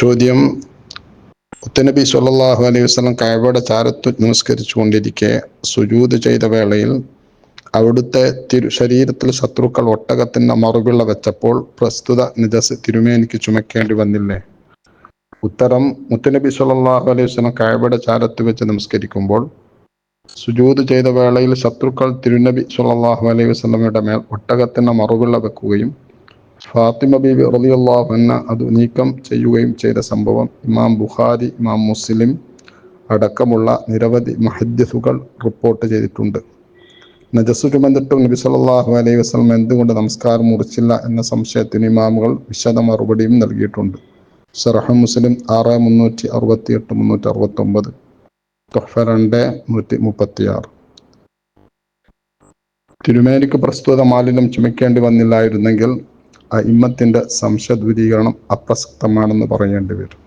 ചോദ്യം. ഉത്തനബി സല്ലല്ലാഹു അലൈഹി വസ്ലം കഅബയുടെ ചാരത്ത് നമസ്കരിച്ചു കൊണ്ടിരിക്കെ സുജൂത് ചെയ്ത വേളയിൽ അവിടുത്തെ തിരു ശരീരത്തിൽ ശത്രുക്കൾ ഒട്ടകത്തിന്റെ മറുപിള്ള വെച്ചപ്പോൾ പ്രസ്തുത നിജസ് തിരുമേനിക്ക് ചുമക്കേണ്ടി വന്നില്ലേ? ഉത്തരം മുത്തനബി സല്ലല്ലാഹു അലൈഹി വസ്ലം കഅബയുടെ ചാരത്ത് വെച്ച് നമസ്കരിക്കുമ്പോൾ സുജൂത് ചെയ്ത വേളയിൽ ശത്രുക്കൾ തിരുനബി സല്ലല്ലാഹു അലൈഹി വസ്ലമയുടെ മേൽ ഒട്ടകത്തിന്റെ മറുപിള്ള വെക്കുകയും ഫാത്തിമ ബീബി റളിയല്ലാഹു അൻഹ അത് നീക്കം ചെയ്യുകയും ചെയ്ത സംഭവം ഇമാം ബുഖാരി ഇമാം മുസ്ലിം അടക്കമുള്ള നിരവധി മഹദ്യസുകൾ റിപ്പോർട്ട് ചെയ്തിട്ടുണ്ട്. നജസ് ചുമന്നിട്ടും നബി സല്ലല്ലാഹു അലൈഹി വസല്ലം എന്തുകൊണ്ട് നമസ്കാരം മുറിച്ചില്ല എന്ന സംശയത്തിന് ഇമാമുകൾ വിശദ മറുപടിയും നൽകിയിട്ടുണ്ട്. ഷറഹ് മുസ്ലിം ആറ് മുന്നൂറ്റി അറുപത്തി എട്ട് മുന്നൂറ്റി അറുപത്തി ഒമ്പത് തൊഹ രണ്ട് നൂറ്റി മുപ്പത്തി ആറ് തിരുമേനിക്ക് പ്രസ്തുത മാലിന്യം ചുമക്കേണ്ടി വന്നില്ലായിരുന്നെങ്കിൽ അയിമ്മത്തിന്റെ സംശയ ദൂരീകരണം അപ്രസക്തമാണെന്ന് പറയേണ്ടി വരും.